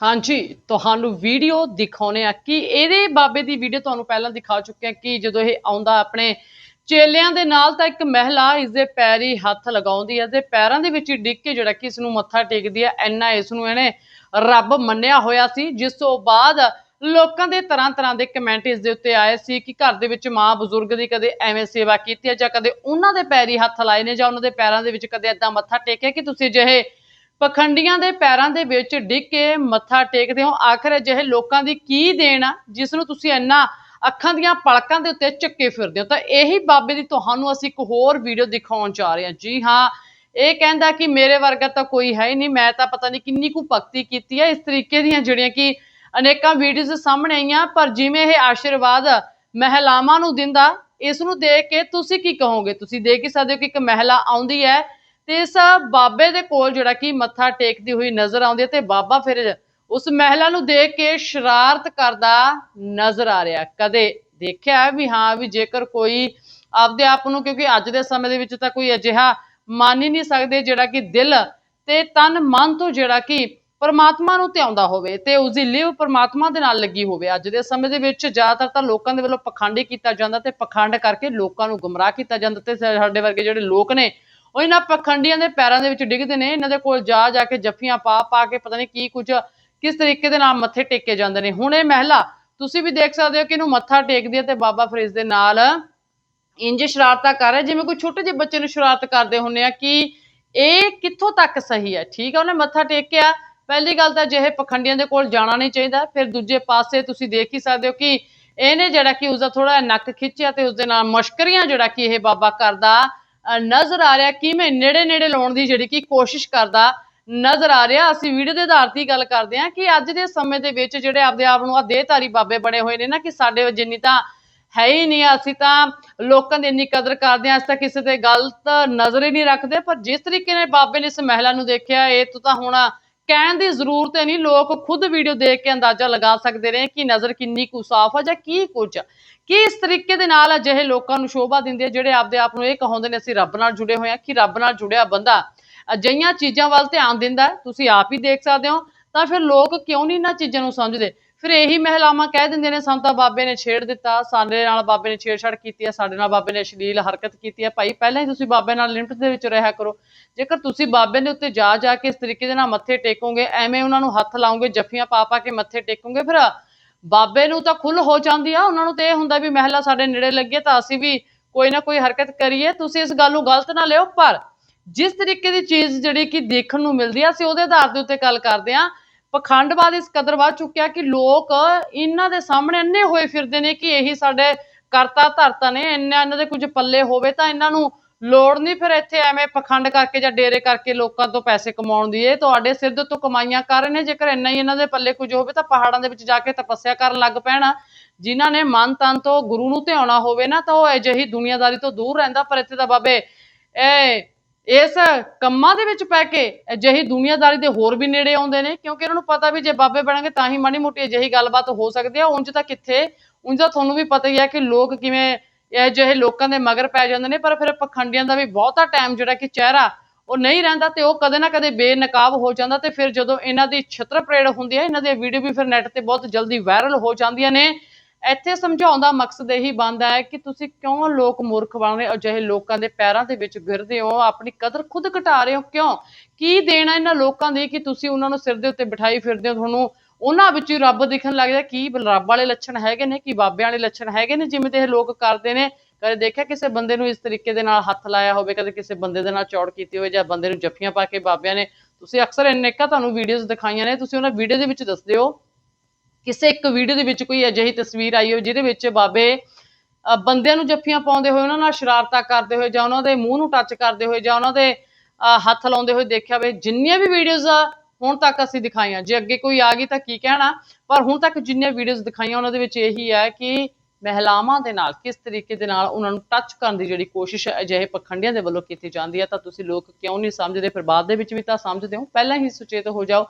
ਹਾਂਜੀ, ਤੁਹਾਨੂੰ ਵੀਡੀਓ ਦਿਖਾਉਣੇ ਆ ਕਿ ਇਹਦੇ ਬਾਬੇ ਦੀ ਵੀਡੀਓ ਤੁਹਾਨੂੰ ਪਹਿਲਾਂ ਦਿਖਾ ਚੁੱਕੇ ਆ ਕਿ ਜਦੋਂ ਇਹ ਆਉਂਦਾ ਆਪਣੇ ਚੇਲਿਆਂ ਦੇ ਨਾਲ ਤਾਂ ਇੱਕ ਮਹਿਲਾ ਇਸ ਦੇ ਪੈਰੀ ਹੱਥ ਲਗਾਉਂਦੀ ਹੈ ਤੇ ਪੈਰਾਂ ਦੇ ਵਿੱਚ ਹੀ ਡਿੱਗ ਕੇ ਜਿਹੜਾ ਕਿ ਇਸ ਨੂੰ ਮੱਥਾ ਟੇਕਦੀ ਹੈ ਐਨਾ ਇਸ ਨੂੰ ਇਹਨੇ ਰੱਬ ਮੰਨਿਆ ਹੋਇਆ ਸੀ, ਜਿਸ ਤੋਂ ਬਾਅਦ ਲੋਕਾਂ ਦੇ ਤਰ੍ਹਾਂ ਤਰ੍ਹਾਂ ਦੇ ਕਮੈਂਟ ਇਸ ਦੇ ਉੱਤੇ ਆਏ ਸੀ ਕਿ ਘਰ ਦੇ ਵਿੱਚ ਮਾਂ ਬਜ਼ੁਰਗ ਦੀ ਕਦੇ ਐਵੇਂ ਸੇਵਾ ਕੀਤੀ ਹੈ ਜਾਂ ਕਦੇ ਉਹਨਾਂ ਦੇ ਪੈਰੀ ਹੱਥ ਲਾਏ ਨੇ ਜਾਂ ਉਹਨਾਂ ਦੇ ਪੈਰਾਂ ਦੇ ਵਿੱਚ ਕਦੇ ਏਦਾਂ ਮੱਥਾ ਟੇਕਿਆ ਕਿ ਤੁਸੀਂ ਜਿਹੇ ਪਖੰਡੀਆਂ ਦੇ ਪੈਰਾਂ ਦੇ ਵਿੱਚ ਡਿੱਗ ਕੇ ਮੱਥਾ ਟੇਕਦੇ ਹੋ। ਆਖਰ ਅਜਿਹੇ ਲੋਕਾਂ ਦੀ ਕੀ ਦੇਣ ਆ, ਜਿਸ ਨੂੰ ਤੁਸੀਂ ਇੰਨਾ ਅੱਖਾਂ ਦੀਆਂ ਪਲਕਾਂ ਦੇ ਉੱਤੇ ਚੱਕੇ ਫਿਰਦੇ ਹੋ? ਤਾਂ ਇਹੀ ਬਾਬੇ ਦੀ ਤੁਹਾਨੂੰ ਅਸੀਂ ਇੱਕ ਹੋਰ ਵੀਡੀਓ ਦਿਖਾਉਣ ਜਾ ਰਹੇ ਹਾਂ। ਜੀ ਹਾਂ, ਇਹ ਕਹਿੰਦਾ ਕਿ ਮੇਰੇ ਵਰਗਾ ਤਾਂ ਕੋਈ ਹੈ ਹੀ ਨਹੀਂ। ਮੈਂ ਤਾਂ ਪਤਾ ਨਹੀਂ ਕਿੰਨੀ ਕੁ ਭਗਤੀ ਕੀਤੀ ਹੈ ਇਸ ਤਰੀਕੇ ਦੀਆਂ ਜਿਹੜੀਆਂ ਕਿ ਅਨੇਕਾਂ ਵੀਡੀਓਜ਼ ਸਾਹਮਣੇ ਆਈਆਂ, ਪਰ ਜਿਵੇਂ ਇਹ ਆਸ਼ੀਰਵਾਦ ਮਹਿਲਾਵਾਂ ਨੂੰ ਦਿੰਦਾ, ਇਸ ਨੂੰ ਦੇਖ ਕੇ ਤੁਸੀਂ ਕੀ ਕਹੋਗੇ? ਤੁਸੀਂ ਦੇਖ ਹੀ ਸਕਦੇ ਹੋ ਕਿ ਇੱਕ ਮਹਿਲਾ ਆਉਂਦੀ ਹੈ ਤੇ ਇਸ ਬਾਬੇ ਦੇ ਕੋਲ ਜਿਹੜਾ ਕਿ ਮੱਥਾ ਟੇਕਦੀ ਹੋਈ ਨਜ਼ਰ ਆਉਂਦੀ ਹੈ ਤੇ ਬਾਬਾ ਫਿਰ ਉਸ ਮਹਿਲਾ ਨੂੰ ਦੇਖ ਕੇ ਸ਼ਰਾਰਤ ਕਰਦਾ ਨਜ਼ਰ ਆ ਰਿਹਾ। ਕਦੇ ਦੇਖਿਆ ਵੀ ਹਾਂ, ਵੀ ਜੇਕਰ ਕੋਈ ਆਪਦੇ ਆਪ ਨੂੰ, ਕਿਉਂਕਿ ਅੱਜ ਦੇ ਸਮੇਂ ਦੇ ਵਿੱਚ ਤਾਂ ਕੋਈ ਅਜਿਹਾ ਮੰਨ ਹੀ ਨਹੀਂ ਸਕਦੇ ਜਿਹੜਾ ਕਿ ਦਿਲ ਤੇ ਤਨ, ਮਨ ਤੋਂ ਜਿਹੜਾ ਕਿ ਪਰਮਾਤਮਾ ਨੂੰ ਧਿਆਉਂਦਾ ਹੋਵੇ ਤੇ ਉਸ ਦੀ ਲਿਵ ਪਰਮਾਤਮਾ ਦੇ ਨਾਲ ਲੱਗੀ ਹੋਵੇ। ਅੱਜ ਦੇ ਸਮੇਂ ਦੇ ਵਿੱਚ ਜ਼ਿਆਦਾਤਰ ਤਾਂ ਲੋਕਾਂ ਦੇ ਵੱਲੋਂ ਪਖੰਡੀ ਕੀਤਾ ਜਾਂਦਾ ਤੇ ਪਖੰਡ ਕਰਕੇ ਲੋਕਾਂ ਨੂੰ ਗੁੰਮਰਾਹ ਕੀਤਾ ਜਾਂਦਾ ਤੇ ਸਾਡੇ ਵਰਗੇ ਜਿਹੜੇ ਲੋਕ ਨੇ ਉਹ ਇਹਨਾਂ ਪਖੰਡੀਆਂ ਦੇ ਪੈਰਾਂ ਦੇ ਵਿੱਚ ਡਿੱਗਦੇ ਨੇ ਇਹਨਾਂ ਦੇ ਕੋਲ ਜਾ ਜਾ ਕੇ ਜੱਫੀਆਂ ਪਾ ਪਾ ਕੇ ਪਤਾ ਨਹੀਂ ਕੀ ਕੁਝ ਕਿਸ ਤਰੀਕੇ ਦੇ ਨਾਲ ਮੱਥੇ ਟੇਕੇ ਜਾਂਦੇ ਨੇ। ਹੁਣ ਇਹ ਮਹਿਲਾ ਤੁਸੀਂ ਵੀ ਦੇਖ ਸਕਦੇ ਹੋ ਕਿ ਇਹਨੂੰ ਮੱਥਾ ਟੇਕਦੀ ਹੈ ਤੇ ਬਾਬਾ ਫਰੀਦ ਦੇ ਨਾਲ ਇੰਜ ਸ਼ਰਾਰਤਾਂ ਕਰ ਰਿਹਾ ਜਿਵੇਂ ਕੋਈ ਛੋਟੇ ਜਿਹੇ ਬੱਚੇ ਨੂੰ ਸ਼ਰਾਰਤ ਕਰਦੇ ਹੁੰਨੇ ਆ ਕਿ ਇਹ ਕਿੱਥੋਂ ਤੱਕ ਸਹੀ ਹੈ। ਠੀਕ ਹੈ ਉਹਨੇ ਮੱਥਾ ਟੇਕਿਆ ਪਹਿਲੀ ਗੱਲ ਤਾਂ ਜਿਹੇ ਪਖੰਡੀਆਂ ਦੇ ਕੋਲ ਜਾਣਾ ਨਹੀਂ ਚਾਹੀਦਾ ਫਿਰ ਦੂਜੇ ਪਾਸੇ ਤੁਸੀਂ ਦੇਖ ਹੀ ਸਕਦੇ ਹੋ ਕਿ ਇਹਨੇ ਜਿਹੜਾ ਕਿ ਉਸਦਾ ਥੋੜਾ ਨੱਕ ਖਿੱਚਿਆ ਤੇ ਉਸਦੇ ਨਾਲ ਮਸ਼ਕਰੀਆਂ ਜਿਹੜਾ ਕਿ ਇਹ ਬਾਬਾ ਕਰਦਾ ਅ, ਨਜ਼ਰ ਆ ਰਿਹਾ ਕਿ ਨੇੜੇ ਨੇੜੇ ਲਾਉਣ ਦੀ ਜਿਹੜੀ ਕਿ ਕੋਸ਼ਿਸ਼ ਕਰਦਾ ਨਜ਼ਰ ਆ ਰਿਹਾ। ਅਸੀਂ ਵੀਡੀਓ ਦੇ ਆਧਾਰ ਤੇ ਗੱਲ ਕਰਦੇ ਹਾਂ ਕਿ ਅੱਜ ਦੇ ਸਮੇਂ ਦੇ ਵਿੱਚ ਜਿਹੜੇ ਆਪਦੇ ਆਪ ਨੂੰ ਆ ਦੇਹਧਾਰੀ ਬਾਬੇ ਬਣੇ ਹੋਏ ਨੇ ਨਾ ਕਿ ਸਾਡੇ ਜਿੰਨੀ ਤਾਂ ਹੈ ਹੀ ਨਹੀਂ, ਅਸੀਂ ਤਾਂ ਲੋਕਾਂ ਦੀ ਇੰਨੀ ਕਦਰ ਕਰਦੇ ਹਾਂ, ਅਸੀਂ ਤਾਂ ਕਿਸੇ ਤੇ ਗਲਤ ਨਜ਼ਰ ਹੀ ਨਹੀਂ ਰੱਖਦੇ। ਪਰ ਜਿਸ ਤਰੀਕੇ ਨਾਲ ਬਾਬੇ ਨੇ ਇਸ ਮਹਿਲਾ ਨੂੰ ਦੇਖਿਆ, ਇਹ ਤੋਂ ਤਾਂ ਹੁਣ ਕਹਿਣ ਦੀ ਜ਼ਰੂਰਤ ਹੀ ਨਹੀਂ, ਲੋਕ ਖੁਦ ਵੀਡੀਓ ਦੇਖ ਕੇ ਅੰਦਾਜ਼ਾ ਲਗਾ ਸਕਦੇ ਨੇ ਕਿ ਨਜ਼ਰ ਕਿੰਨੀ ਕੁ ਸਾਫ਼ ਆ ਜਾਂ ਕੀ ਕੁਝ ਆ। ਕਿ ਇਸ ਤਰੀਕੇ ਦੇ ਨਾਲ ਅਜਿਹੇ ਲੋਕਾਂ ਨੂੰ ਸ਼ੋਭਾ ਦਿੰਦੇ ਆ ਜਿਹੜੇ ਆਪਦੇ ਆਪ ਨੂੰ ਇਹ ਕਹਾਉਂਦੇ ਨੇ, ਅਸੀਂ ਰੱਬ ਨਾਲ ਜੁੜੇ ਹੋਏ ਆ, ਕਿ ਰੱਬ ਨਾਲ ਜੁੜਿਆ ਬੰਦਾ ਅਜਿਹੀਆਂ ਚੀਜ਼ਾਂ ਵੱਲ ਧਿਆਨ ਦਿੰਦਾ ਤੁਸੀਂ ਆਪ ਹੀ ਦੇਖ ਸਕਦੇ ਹੋ, ਤਾਂ ਫਿਰ ਲੋਕ ਕਿਉਂ ਨਹੀਂ ਇਹਨਾਂ ਚੀਜ਼ਾਂ ਨੂੰ ਸਮਝਦੇ ਫਿਰ ਇਹੀ ਮਹਿਲਾਵਾਂ ਕਹਿ ਦਿੰਦੇ ਨੇ, ਸਾਨੂੰ ਤਾਂ ਬਾਬੇ ਨੇ ਛੇੜ ਦਿੱਤਾ, ਸਾਡੇ ਨਾਲ ਬਾਬੇ ਨੇ ਛੇੜਛਾੜ ਕੀਤੀ ਹੈ ਸਾਡੇ ਨਾਲ ਬਾਬੇ ਨੇ ਅਸ਼ਲੀਲ ਹਰਕਤ ਕੀਤੀ ਹੈ ਭਾਈ, ਪਹਿਲਾਂ ਹੀ ਤੁਸੀਂ ਬਾਬੇ ਨਾਲ ਲਿਮਟ ਦੇ ਵਿੱਚ ਰਿਹਾ ਕਰੋ। ਜੇਕਰ ਤੁਸੀਂ ਬਾਬੇ ਦੇ ਉੱਤੇ ਜਾ ਜਾ ਕੇ ਇਸ ਤਰੀਕੇ ਦੇ ਨਾਲ ਮੱਥੇ ਟੇਕੋਗੇ, ਐਵੇਂ ਉਹਨਾਂ ਨੂੰ ਹੱਥ ਲਾਓਗੇ ਜੱਫੀਆਂ ਪਾ ਪਾ ਕੇ ਮੱਥੇ ਟੇਕੋਗੇ, ਫਿਰ ਬਾਬੇ ਨੂੰ ਤਾਂ ਖੁੱਲ ਹੋ ਜਾਂਦੀ ਆ। ਉਹਨਾਂ ਨੂੰ ਤੇ ਇਹ ਹੁੰਦਾ ਵੀ ਮਹਿਲਾ ਸਾਡੇ ਨੇੜੇ ਲੱਗੇ ਤਾਂ ਅਸੀਂ ਵੀ ਕੋਈ ਨਾ ਕੋਈ ਹਰਕਤ ਕਰੀਏ। ਤੁਸੀਂ ਇਸ ਗੱਲ ਨੂੰ ਗਲਤ ਨਾ ਲਿਓ, ਪਰ ਜਿਸ ਤਰੀਕੇ ਦੀ ਚੀਜ਼ ਜਿਹੜੀ ਕਿ ਦੇਖਣ ਨੂੰ ਮਿਲਦੀ ਆ, ਅਸੀਂ ਉਹਦੇ ਆਧਾਰ ਦੇ ਉੱਤੇ ਗੱਲ ਕਰਦੇ ਆ। ਪਖੰਡਵਾਦ ਇਸ ਕਦਰ ਵੱਧ ਚੁੱਕਿਆ ਕਿ ਲੋਕ ਇਹਨਾਂ ਦੇ ਸਾਹਮਣੇ ਅੰਨੇ ਹੋਏ ਫਿਰਦੇ ਨੇ ਕਿ ਇਹੀ ਸਾਡੇ ਕਰਤਾ ਧਰਤਾ ਨੇ, ਇੰਨਾ ਇਹਨਾਂ ਦੇ ਕੁਝ ਪੱਲੇ ਹੋਵੇ ਤਾਂ ਇਹਨਾਂ ਨੂੰ ਲੋੜ ਨਹੀਂ ਫਿਰ ਇੱਥੇ ਐਵੇਂ ਪਖੰਡ ਕਰਕੇ ਜਾਂ ਡੇਰੇ ਕਰਕੇ ਲੋਕਾਂ ਤੋਂ ਪੈਸੇ ਕਮਾਉਣ ਦੀ। ਇਹ ਤੁਹਾਡੇ ਸਿਰ ਦੇ ਤੋਂ ਕਮਾਈਆਂ ਕਰ ਰਹੇ ਨੇ, ਜੇਕਰ ਇੰਨਾ ਹੀ ਇਹਨਾਂ ਦੇ ਪੱਲੇ ਕੁਝ ਹੋਵੇ ਤਾਂ ਪਹਾੜਾਂ ਦੇ ਵਿੱਚ ਜਾ ਕੇ ਤਪੱਸਿਆ ਕਰਨ ਲੱਗ ਪੈਣਾ। ਜਿਨ੍ਹਾਂ ਨੇ ਮਨ ਤਨ ਤੋਂ ਗੁਰੂ ਨੂੰ ਧਿਆਉਣਾ ਹੋਵੇ ਨਾ, ਤਾਂ ਉਹ ਅਜਿਹੀ ਦੁਨੀਆਦਾਰੀ ਤੋਂ ਦੂਰ ਰਹਿੰਦਾ। ਪਰ ਇੱਥੇ ਤਾਂ ਬਾਬੇ, ਇਹ ਇਸ ਕੰਮਾਂ ਦੇ ਵਿੱਚ ਪੈ ਕੇ ਅਜਿਹੀ ਦੁਨੀਆਦਾਰੀ ਦੇ ਹੋਰ ਵੀ ਨੇੜੇ ਆਉਂਦੇ ਨੇ, ਕਿਉਂਕਿ ਇਹਨਾਂ ਨੂੰ ਪਤਾ ਵੀ ਜੇ ਬਾਬੇ ਬਣਾਂਗੇ ਤਾਂ ਹੀ ਮਾੜੀ ਮੋਟੀ ਅਜਿਹੀ ਗੱਲਬਾਤ ਹੋ ਸਕਦੀ ਆ ਉਂਝ ਤਾਂ ਕਿੱਥੇ? ਉਂਝ ਤਾਂ ਤੁਹਾਨੂੰ ਵੀ ਪਤਾ ਹੀ ਹੈ ਕਿ ਲੋਕ ਕਿਵੇਂ ਅਜਿਹੇ ਲੋਕਾਂ ਦੇ ਮਗਰ ਪੈ ਜਾਂਦੇ ਨੇ, ਪਰ ਫਿਰ ਪਖੰਡੀਆਂ ਦਾ ਵੀ ਬਹੁਤਾ ਟਾਈਮ ਜਿਹੜਾ ਕਿ ਚਿਹਰਾ ਉਹ ਨਹੀਂ ਰਹਿੰਦਾ ਤੇ ਉਹ ਕਦੇ ਨਾ ਕਦੇ ਬੇਨਕਾਬ ਹੋ ਜਾਂਦਾ ਤੇ ਫਿਰ ਜਦੋਂ ਇਹਨਾਂ ਦੀ ਛਤਰਪ੍ਰੇੜ ਹੁੰਦੀ ਹੈ, ਇਹਨਾਂ ਦੀਆਂ ਵੀਡੀਓ ਵੀ ਫਿਰ ਨੈਟ ਤੇ ਬਹੁਤ ਜਲਦੀ ਵਾਇਰਲ ਹੋ ਜਾਂਦੀਆਂ ਨੇ। ਇੱਥੇ ਸਮਝਾਉਣ ਦਾ ਮਕਸਦ ਇਹੀ ਬਣਦਾ ਹੈ ਕਿ ਤੁਸੀਂ ਕਿਉਂ ਲੋਕ ਮੂਰਖ ਬਣ ਰਹੇ ਹੋ? ਅਜਿਹੇ ਲੋਕਾਂ ਦੇ ਪੈਰਾਂ ਦੇ ਵਿੱਚ ਗਿਰਦੇ ਹੋ, ਆਪਣੀ ਕਦਰ ਖੁਦ ਘਟਾ ਰਹੇ ਹੋ ਕਿਉਂ? ਕੀ ਦੇਣਾ ਇਹਨਾਂ ਲੋਕਾਂ ਦੀ ਕਿ ਤੁਸੀਂ ਉਹਨਾਂ ਨੂੰ ਸਿਰ ਦੇ ਉੱਤੇ ਬਿਠਾਈ ਫਿਰਦੇ ਹੋ? ਤੁਹਾਨੂੰ ਉਹਨਾਂ ਵਿੱਚ ਹੀ ਰੱਬ ਦਿਖਣ ਲੱਗਦਾ ਜਾਂਦਾ। ਕੀ ਰੱਬ ਵਾਲੇ ਲੱਛਣ ਹੈਗੇ ਨੇ? ਕੀ ਬਾਬਿਆਂ ਵਾਲੇ ਲੱਛਣ ਹੈਗੇ ਨੇ ਜਿਵੇਂ ਤੇ ਇਹ ਲੋਕ ਕਰਦੇ ਨੇ? ਕਦੇ ਦੇਖਿਆ ਕਿਸੇ ਬੰਦੇ ਨੂੰ ਇਸ ਤਰੀਕੇ ਦੇ ਨਾਲ ਹੱਥ ਲਾਇਆ ਹੋਵੇ? ਕਦੇ ਕਿਸੇ ਬੰਦੇ ਦੇ ਨਾਲ ਚੌੜ ਕੀਤੀ ਹੋਵੇ ਜਾਂ ਬੰਦੇ ਨੂੰ ਜੱਫੀਆਂ ਪਾ ਕੇ ਬਾਬਿਆਂ ਨੇ? ਤੁਸੀਂ ਅਕਸਰ ਇੰਨੇਕਾ ਤੁਹਾਨੂੰ ਵੀਡੀਓਜ਼ ਦਿਖਾਈਆਂ ਨੇ। ਤੁਸੀਂ ਉਹਨਾਂ ਵੀਡੀਓ ਦੇ ਵਿੱਚ ਦੱਸਦੇ ਹੋ ਕਿਸੇ ਇੱਕ ਵੀਡੀਓ ਦੇ ਵਿੱਚ ਕੋਈ ਅਜਿਹੀ ਤਸਵੀਰ ਆਈ ਹੋਵੇ ਜਿਹਦੇ ਵਿੱਚ ਬਾਬੇ ਅ, ਬੰਦਿਆਂ ਨੂੰ ਜੱਫੀਆਂ ਪਾਉਂਦੇ ਹੋਏ ਉਹਨਾਂ ਨਾਲ ਸ਼ਰਾਰਤਾਂ ਕਰਦੇ ਹੋਏ ਜਾਂ ਉਹਨਾਂ ਦੇ ਮੂੰਹ ਨੂੰ ਟੱਚ ਕਰਦੇ ਹੋਏ ਜਾਂ ਉਹਨਾਂ ਦੇ ਅ, ਹੱਥ ਲਾਉਂਦੇ ਹੋਏ ਦੇਖਿਆ ਹੋਵੇ ਜਿੰਨੀਆਂ ਵੀ ਵੀਡੀਓਜ਼ ਆ ਹੁਣ ਤੱਕ ਅਸੀਂ ਦਿਖਾਈਆਂ ਜੇ ਅੱਗੇ ਕੋਈ ਆ ਗਈ ਤਾਂ ਕੀ ਕਹਿਣਾ ਪਰ ਹੁਣ ਤੱਕ ਜਿੰਨੀਆਂ ਵੀਡੀਓਜ਼ ਦਿਖਾਈਆਂ ਉਹਨਾਂ ਦੇ ਵਿੱਚ ਇਹੀ ਹੈ ਕਿ ਮਹਿਲਾਵਾਂ ਦੇ ਨਾਲ ਕਿਸ ਤਰੀਕੇ ਦੇ ਨਾਲ ਉਹਨਾਂ ਨੂੰ ਟੱਚ ਕਰਨ ਦੀ ਜਿਹੜੀ ਕੋਸ਼ਿਸ਼ ਅਜਿਹੇ ਪਖੰਡੀਆਂ ਦੇ ਵੱਲੋਂ ਕੀਤੀ ਜਾਂਦੀ ਹੈ ਤਾਂ ਤੁਸੀਂ ਲੋਕ ਕਿਉਂ ਨਹੀਂ ਸਮਝਦੇ ਫਿਰ ਬਾਅਦ ਦੇ ਵਿੱਚ ਵੀ ਤਾਂ ਸਮਝਦੇ ਹੋ ਪਹਿਲਾਂ ਹੀ ਸੁਚੇਤ ਹੋ ਜਾਓ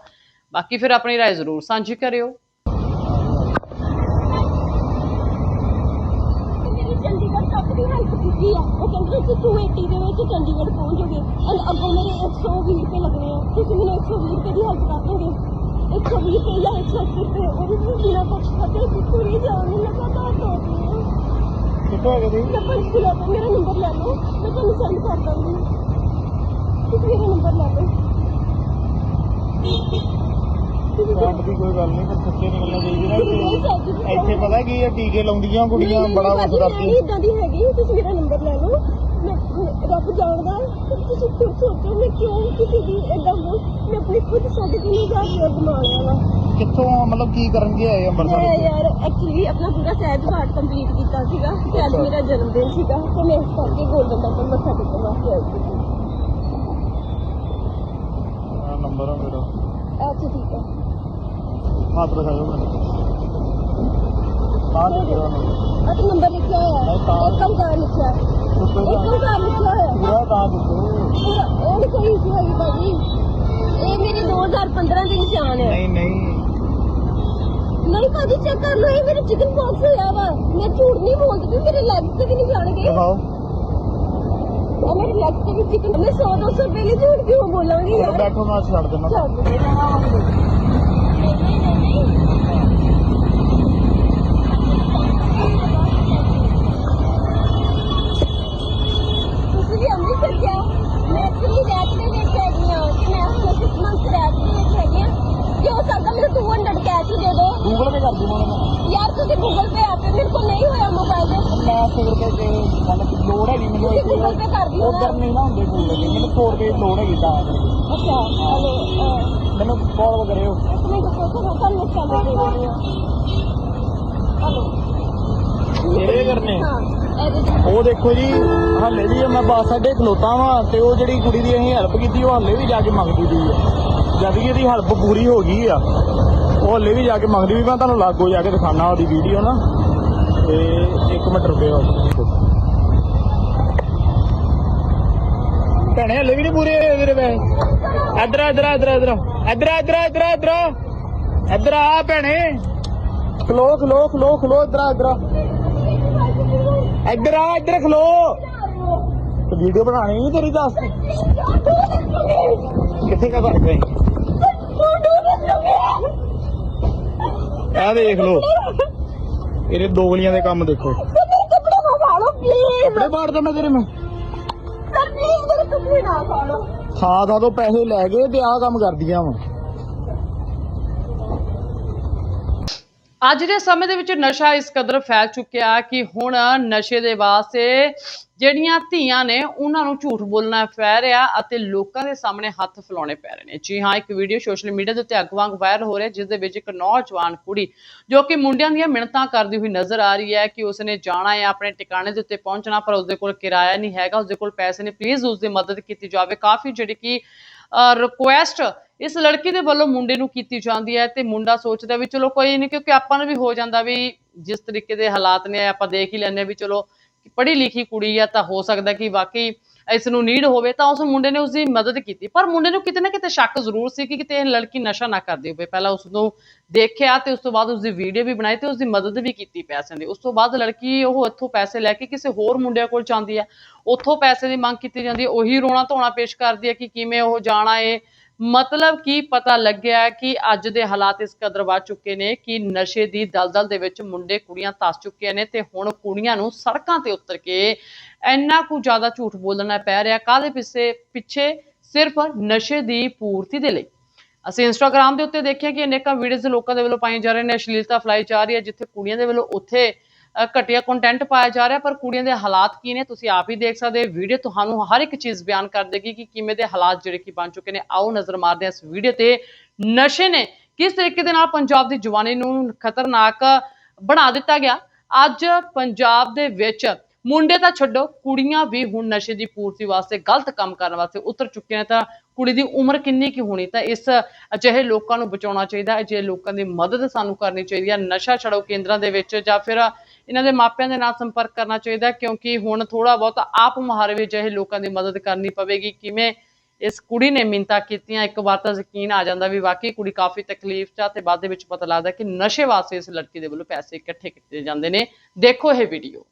ਬਾਕੀ ਫਿਰ ਆਪਣੀ رائے ਜ਼ਰੂਰ ਸਾਂਝੀ ਕਰਿਓ ਕੀਤੀ ਆ। ਉਹ ਕਹਿੰਦੇ ਤੁਸੀਂ 280 ਦੇ ਵਿੱਚ ਚੰਡੀਗੜ੍ਹ ਪਹੁੰਚ ਜਾਓਗੇ ਔਰ ਅੱਗੋਂ ਮੇਰੇ 120 ਰੁਪਏ ਲੱਗਣੇ ਆ। ਤੁਸੀਂ ਮੈਨੂੰ 120 ਰੁਪਏ ਦੀ ਹੈਲਪ ਕਰ ਦੋਗੇ। 120 ਰੁਪਏ ਜਾਂ 180 ਰੁਪਏ ਉਹ ਵੀ ਬਿਨਾਂ ਕੁਛ ਖਾਤੇ ਕਿੱਥੋਂ ਨਹੀਂ ਜਾਣ ਨੂੰ ਲਗਾਤਾਰ ਤੋੜਦੀ ਹਾਂ। ਕਿੱਥੋਂ ਹੈਗੇ ਤੁਸੀਂ? ਮੈਂ ਪੰਜ ਕਿਲੋ ਤੋਂ ਮੇਰਾ ਨੰਬਰ ਲੈ ਲਓ। ਮੈਂ ਤੁਹਾਨੂੰ ਸੈਂਡ ਕਰ ਦਾਂਗੀ। ਤੁਸੀਂ ਮੇਰਾ ਨੰਬਰ ਲੈ ਲਓ। ਤੁਸੀਂ ਸੈਂਡ ਦੀ ਕੋਈ ਗੱਲ ਨਹੀਂ ਪਰ ਸੱਚੇ ਨਿਕਲਣਾ ਚਾਹੀਦਾ ਨਾ ਨਹੀਂ ਚਾਹੀਦੀ ਕਿ ਇੱਥੇ ਪਤਾ ਕੀ ਹੈ ਟੀਕੇ ਲਾਉਂਦੀਆਂ ਕੁੜੀਆਂ ਬੜਾ ਨਹੀਂ ਕਰਦੀਆਂ। ਇਦਾਂ ਦੀ ਹੈਗੀ ਤੁਸੀਂ ਮੇਰਾ ਨੰਬਰ ਲੈ ਲਓ। ਰੱਬ ਜਾਣਦਾ ਤੁਸੀਂ ਖੁਦ ਸੋਚੋ ਮੈਂ ਕਿਉਂ ਕਿਸੇ ਦੀ ਇਦਾਂ ਮੈਂ ਆਪਣੀ ਖੁਦ ਸਾਢੇ ਤਿੰਨ ਹਜ਼ਾਰ ਰੁਪਇਆ ਕਮਾ ਲਿਆ ਵਾ ਕਿੱਥੋਂ ਮਤਲਬ ਕੀ ਕਰਨ ਗਏ ਆਏ ਅੰਮ੍ਰਿਤਸਰ ਮੈਂ? ਯਾਰ ਐਕਚੁਅਲੀ ਆਪਣਾ ਪੂਰਾ ਸਹਿਜ ਪਾਠ ਕੰਪਲੀਟ ਕੀਤਾ ਸੀਗਾ ਤੇ ਅੱਜ। ਮੇਰਾ ਜਨਮ ਦਿਨ ਸੀਗਾ ਤੇ ਮੈਂ ਇਸ ਕਰਕੇ ਗੋਲਡਨ ਟੈਂਪਲ ਮੱਥਾ ਟੇਕਣ ਵਾਸਤੇ ਆਈ ਸੀ। ਨੰਬਰ ਆ ਮੇਰਾ। ਅੱਛਾ ਠੀਕ ਹੈ ਹੱਥ ਦਿਖਾਓ ਮੈਨੂੰ। ਹਾਂ ਜੀ ਆ ਤੇ ਨੰਬਰ ਲਿਖਿਆ ਹੋਇਆ ਨਹੀਂ, ਤਾਂ- ਹੈ ਇੱਕ ਓਂਕਾਰ ਲਿਖਿਆ ਹੈ। ਇੱਕ ਓਂਕਾਰ ਲਿਖਿਆ ਹੋਇਆ ਪੂਰਾ ਤਾਂ ਦੱਸੋ। ਪੂਰਾ। ਉਹ ਕੋਈ ਇਸ਼ੂ ਹੈਗੀ ਭਾਜੀ। ਇਹ ਮੇਰੇ 2015 ਦੇ ਨਿਸ਼ਾਨ ਹੈ। ਨਹੀਂ ਨਹੀਂ। ਨਹੀਂ ਭਾਜੀ ਚੈੱਕ ਕਰ ਲਓ। ਇਹ ਮੇਰੇ ਚਿਕਨ ਬਾਕਸ ਹੋਇਆ ਵਾ। ਮੈਂ ਝੂਠ ਨਹੀਂ ਬੋਲਦੀ ਪਈ, ਮੇਰੇ ਲੈਗ ਤੇ ਵੀ ਨਹੀਂ ਜਾਣਗੇ ਦਿਖਾਓ। ਉਹ ਮੇਰੇ ਲੈਗ ਤੇ ਵੀ ਚਿਕਨ ਮੈਂ 100 200 ਰੁਪਏ ਲਈ ਝੂਠ ਕਿਉਂ ਬੋਲਾਂਗੀ ਯਾਰ? ਬੈਠੋ ਮੈਂ ਛੱਡ ਦਿੰਦਾ। ਛੱਡ ਦੇ। ਤੁਸੀਂ ਵੀ ਅੰਮ੍ਰਿਤਸਰ ਗਿਆ ਮੈਂ ਐਕਚੁਅਲੀ ਰੈਕ ਦੇ ਵਿੱਚ ਹੈਗੀ ਹਾਂ ਤੇ ਮੈਂ ਹੁਣ ਸਿਕਸ ਮੰਥ ਰੈਕ ਦੇ ਵਿੱਚ ਹੈਗੀ ਹਾਂ ਜੇ ਹੋ ਸਕਦਾ ਮੈਨੂੰ 200 ਕੈਸ਼ ਦੇ ਦਿਓ ਗੂਗਲ ਪੇ ਕਰ ਦੂੰਗਾ ਮੈਂ ਯਾਰ ਤੁਸੀਂ ਗੂਗਲ ਪੇ ਆਪੇ ਮੇਰੇ ਕੋਲ ਨਹੀਂ ਹੋਇਆ ਮੋਬਾਈਲ ਦੇ ਮੈਂ 100 ਰੁਪਏ ਤੇ ਮਤਲਬ ਲੋੜ ਹੈਗੀ ਮੈਨੂੰ Google Pay ਕਰ ਦਿਓ ਨਾ। ਉਧਰ ਨਹੀਂ ਨਾ ਹੁੰਦੇ ਗੂਗਲ ਪੇ ਮੈਨੂੰ 100 ਰੁਪਏ ਦੀ ਲੋੜ ਹੈਗੀ ਤਾਂ। ਅੱਛਾ ਹਲੋ ਮੈਨੂੰ ਕਾਲ ਕਰਿਓ ਇੱਕ ਮਿੰਟ ਰੁਕੋ ਮੈਂ ਤੁਹਾਨੂੰ ਚੱਲ ਦੇ ਰਹੀ ਹਾਂ। ਹਲੋ। ਇਹ ਕਰਨੇ? ਹਾਂ ਇਹਦੇ ਚ ਉਹ ਦੇਖੋ ਜੀ ਹੱਲੇ ਵੀ ਮੈਂ ਬੱਸ ਅੱਡੇ ਖਲੋਤਾ ਵਾਂ ਤੇ ਉਹ ਜਿਹੜੀ ਕੁੜੀ ਦੀ ਅਸੀਂ ਹੈਲਪ ਕੀਤੀ ਉਹ ਹੱਲੇ ਵੀ ਜਾ ਕੇ ਮੰਗਦੀ ਪਈ ਆ। ਜਦ ਕਿ ਇਹਦੀ ਹੈਲਪ ਪੂਰੀ ਹੋ ਗਈ ਆ ਉਹ ਹੱਲੇ ਵੀ ਜਾ ਕੇ ਮੰਗਦੀ ਵੀ ਮੈਂ ਤੁਹਾਨੂੰ ਲਾਗੋ ਜਾ ਕੇ ਦਿਖਾਣਾ ਉਹਦੀ ਵੀਡੀਓ ਨਾ। ਤੇ 1 ਮਿੰਟ ਰੁਕਿਓ। ਭੈਣੇ ਹੱਲੇ ਵੀ ਨਹੀਂ ਪੂਰੇ ਹੋਏ ਤੇਰੇ ਪੈਸੇ। ਇੱਧਰ ਇੱਧਰ ਇੱਧਰ ਇੱਧਰ। ਇੱਧਰ ਇੱਧਰ ਇੱਧਰ ਇੱਧਰ। ਇੱਧਰ ਆ ਭੈਣੇ। ਖਲੋ ਖਲੋ ਖਲੋ ਖਲੋ ਇੱਧਰ ਇੱਧਰ। ਇੱਧਰ ਆ ਇੱਧਰ ਖਲੋ। ਵੀਡੀਓ ਬਣਾਣੀ ਨਹੀਂ ਤੇਰੀ ਦੱਸ ਕਿੱਥੇ ਕਾ ਕਰ ਗਏ? ਆ ਦੇਖ ਲੋ ਇਹਦੇ ਦੋਗਲੀਆਂ ਦੇ ਕੰਮ ਦੇਖੋ। ਕੱਪੜੇ ਪਾੜਦਾ ਮੈਂ ਤੇਰੇ ਮੈਂ। ਪਲੀਜ਼ ਮੇਰੇ ਕੱਪੜੇ ਨਾ ਖਾ ਖਾ ਤੋਂ ਪੈਸੇ ਲੈ ਗਏ ਤੇ ਆਹ ਕੰਮ ਕਰਦੀਆਂ ਵਾ। ਅੱਜ ਦੇ ਸਮੇਂ ਦੇ ਵਿੱਚ ਨਸ਼ਾ ਇਸ ਕਦਰ ਫੈਲ ਚੁੱਕਿਆ ਕਿ ਹੁਣ ਨਸ਼ੇ ਦੇ ਵਾਸਤੇ ਜਿਹੜੀਆਂ ਧੀਆਂ ਨੇ ਉਹਨਾਂ ਨੂੰ ਝੂਠ ਬੋਲਣਾ ਪੈ ਰਿਹਾ ਅਤੇ ਲੋਕਾਂ ਦੇ ਸਾਹਮਣੇ ਹੱਥ ਫੈਲਾਉਣੇ ਪੈ ਰਹੇ ਨੇ। ਜੀ ਹਾਂ, ਇੱਕ ਵੀਡੀਓ ਸੋਸ਼ਲ ਮੀਡੀਆ ਦੇ ਉੱਤੇ ਅੱਗ ਵਾਂਗ ਵਾਇਰਲ ਹੋ ਰਿਹਾ ਜਿਸ ਦੇ ਵਿੱਚ ਇੱਕ ਨੌਜਵਾਨ ਕੁੜੀ ਜੋ ਕਿ ਮੁੰਡਿਆਂ ਦੀਆਂ ਮਿਹਨਤਾਂ ਕਰਦੀ ਹੋਈ ਨਜ਼ਰ ਆ ਰਹੀ ਹੈ ਕਿ ਉਸਨੇ ਜਾਣਾ ਹੈ, ਆਪਣੇ ਟਿਕਾਣੇ ਦੇ ਉੱਤੇ ਪਹੁੰਚਣਾ, ਪਰ ਉਸਦੇ ਕੋਲ ਕਿਰਾਇਆ ਨਹੀਂ ਹੈਗਾ, ਉਸਦੇ ਕੋਲ ਪੈਸੇ ਨਹੀਂ ਪਲੀਜ਼ ਉਸਦੀ ਮਦਦ ਕੀਤੀ ਜਾਵੇ। ਕਾਫੀ ਜਿਹੜੀ ਕਿ ਰਿਕੁਐਸਟ ਇਸ ਲੜਕੀ ਦੇ ਵੱਲੋਂ ਮੁੰਡੇ ਨੂੰ ਕੀਤੀ ਜਾਂਦੀ ਹੈ ਤੇ ਮੁੰਡਾ ਸੋਚਦਾ ਵੀ ਚਲੋ ਕੋਈ ਨਹੀਂ ਕਿਉਂਕਿ ਆਪਾਂ ਨੂੰ ਵੀ ਹੋ ਜਾਂਦਾ ਵੀ ਜਿਸ ਤਰੀਕੇ ਦੇ ਹਾਲਾਤ ਨੇ, ਆਪਾਂ ਦੇਖ ਹੀ ਲੈਂਦੇ ਹਾਂ ਵੀ ਚਲੋ ਪੜ੍ਹੀ ਲਿਖੀ ਕੁੜੀ ਆ ਤਾਂ ਹੋ ਸਕਦਾ ਕਿ ਵਾਕਈ ਇਸ ਨੂੰ ਨੀਡ ਹੋਵੇ ਤਾਂ ਉਸ ਮੁੰਡੇ ਨੇ ਉਸ ਦੀ ਮਦਦ ਕੀਤੀ। ਪਰ ਮੁੰਡੇ ਨੂੰ ਕਿਤੇ ਨਾ ਕਿਤੇ ਸ਼ੱਕ ਜ਼ਰੂਰ ਸੀ ਕਿ ਕਿਤੇ ਇਹ ਲੜਕੀ ਨਸ਼ਾ ਨਾ ਕਰਦੀ ਹੋਵੇ। ਪਹਿਲਾਂ ਉਸ ਨੂੰ ਦੇਖਿਆ ਤੇ ਉਸ ਤੋਂ ਬਾਅਦ ਉਸ ਦੀ ਵੀਡੀਓ ਵੀ ਬਣਾਈ ਤੇ ਉਸ ਦੀ ਮਦਦ ਵੀ ਕੀਤੀ ਪੈਸਿਆਂ ਦੀ। ਉਸ ਤੋਂ ਬਾਅਦ ਲੜਕੀ ਉਹ ਇੱਥੋਂ ਪੈਸੇ ਲੈ ਕੇ ਕਿਸੇ ਹੋਰ ਮੁੰਡਿਆਂ ਕੋਲ ਜਾਂਦੀ ਹੈ। ਉੱਥੋਂ ਪੈਸੇ ਦੀ ਮੰਗ ਕੀਤੀ ਜਾਂਦੀ ਹੈ। ਉਹੀ ਰੋਣਾ ਧੋਣਾ ਪੇਸ਼ ਕਰਦੀ ਹੈ ਕਿ ਕਿਵੇਂ ਉਹ ਜਾਣਾ ਏ। ਮਤਲਬ ਕੀ ਪਤਾ ਲੱਗਿਆ ਕਿ ਅੱਜ ਦੇ ਹਾਲਾਤ ਇਸ ਕਦਰ ਵੱਧ ਚੁੱਕੇ ਨੇ ਕਿ ਨਸ਼ੇ ਦੀ ਦਲਦਲ ਦੇ ਵਿੱਚ ਮੁੰਡੇ ਕੁੜੀਆਂ ਤਸ ਚੁੱਕੇ ਨੇ ਤੇ ਹੁਣ ਕੁੜੀਆਂ ਨੂੰ ਸੜਕਾਂ ਤੇ ਉਤਰ ਕੇ ਇੰਨਾ ਕੁ ਜ਼ਿਆਦਾ ਝੂਠ ਬੋਲਣਾ ਪੈ ਰਿਹਾ, ਕਾਹਦੇ ਪਿੱਛੇ ਪਿੱਛੇ ਸਿਰਫ ਨਸ਼ੇ ਦੀ ਪੂਰਤੀ ਦੇ ਲਈ। ਅਸੀਂ ਇੰਸਟਾਗ੍ਰam ਦੇ ਉੱਤੇ ਦੇਖਿਆ ਕਿ ਅਨੇਕਾਂ ਵੀਡੀਓਜ਼ ਲੋਕਾਂ ਦੇ ਵੱਲੋਂ ਪਾਈਆਂ ਜਾ ਰਹੀਆਂ ਨੇ, ਅਸ਼ਲੀਲਤਾ ਫੈਲਾਈ ਜਾ ਰਹੀ ਹੈ, ਜਿੱਥੇ ਕੁੜੀਆਂ ਦੇ ਵੱਲੋਂ ਉੱਥੇ ਘਟੀਆ ਕੰਟੈਂਟ ਪਾਇਆ ਜਾ ਰਿਹਾ, ਪਰ ਕੁੜੀਆਂ ਦੇ ਹਾਲਾਤ ਕੀ ਨੇ? ਤੁਸੀਂ ਆਪ ਹੀ ਦੇਖ ਸਕਦੇ ਹੋ ਵੀਡੀਓ ਤੁਹਾਨੂੰ ਹਰ ਇੱਕ ਚੀਜ਼ ਬਿਆਨ ਕਰ ਦੇਗੀ ਕਿ ਕਿਵੇਂ ਦੇ ਹਾਲਾਤ ਜਿਹੜੇ ਕਿ ਬਣ ਚੁੱਕੇ ਨੇ। ਆਓ ਨਜ਼ਰ ਮਾਰਦੇ ਹਾਂ ਇਸ ਵੀਡੀਓ ਤੇ। ਨਸ਼ੇ ਨੇ ਕਿਸ ਤਰੀਕੇ ਦੇ ਨਾਲ ਪੰਜਾਬ ਦੀ ਜਵਾਨੀ ਨੂੰ ਖਤਰਨਾਕ ਬਣਾ ਦਿੱਤਾ ਗਿਆ? ਅੱਜ ਪੰਜਾਬ ਦੇ ਵਿੱਚ ਮੁੰਡੇ ਤਾਂ ਛੱਡੋ, ਕੁੜੀਆਂ ਵੀ ਹੁਣ ਨਸ਼ੇ ਦੀ ਪੂਰਤੀ ਵਾਸਤੇ ਗਲਤ ਕੰਮ ਕਰਨ ਵਾਸਤੇ ਉਤਰ ਚੁੱਕੀਆਂ ਨੇ। ਤਾਂ ਕੁੜੀ ਦੀ ਉਮਰ ਕਿੰਨੀ ਕੀ ਹੋਣੀ? ਤਾਂ ਇਸ ਅਜਿਹੇ ਲੋਕਾਂ ਨੂੰ ਬਚਾਉਣਾ ਚਾਹੀਦਾ ਹੈ, ਅਜਿਹੇ ਲੋਕਾਂ ਦੀ ਮਦਦ ਸਾਨੂੰ ਕਰਨੀ ਚਾਹੀਦੀ ਹੈ। ਨਸ਼ਾ ਛੜੋ ਕੇਂਦਰਾਂ ਦੇ ਵਿੱਚ ਜਾਂ ਫਿਰ ਇਹਨਾਂ ਦੇ ਮਾਪਿਆਂ ਦੇ ਨਾਲ ਸੰਪਰਕ ਕਰਨਾ ਚਾਹੀਦਾ ਕਿਉਂਕਿ ਹੁਣ ਥੋੜਾ ਬਹੁਤ ਆਪ ਮੁਹਾਰੇ ਵੀ ਅਜਿਹੇ ਲੋਕਾਂ ਦੀ ਮਦਦ ਕਰਨੀ ਪਵੇਗੀ। ਕਿਵੇਂ ਇਸ ਕੁੜੀ ਨੇ ਮਿੰਤਾ ਕੀਤੀਆਂ, ਇੱਕ ਵਾਰ ਤਾਂ ਯਕੀਨ ਆ ਜਾਂਦਾ ਵੀ ਵਾਕਈ ਕੁੜੀ ਕਾਫੀ ਤਕਲੀਫ 'ਚ ਆ ਤੇ ਬਾਅਦ ਦੇ ਵਿੱਚ ਪਤਾ ਲੱਗਦਾ ਕਿ ਨਸ਼ੇ ਵਾਸਤੇ ਇਸ ਲੜਕੀ ਦੇ ਵੱਲੋਂ ਪੈਸੇ ਇਕੱਠੇ ਕੀਤੇ ਜਾਂਦੇ ਨੇ। ਦੇਖੋ ਇਹ ਵੀਡੀਓ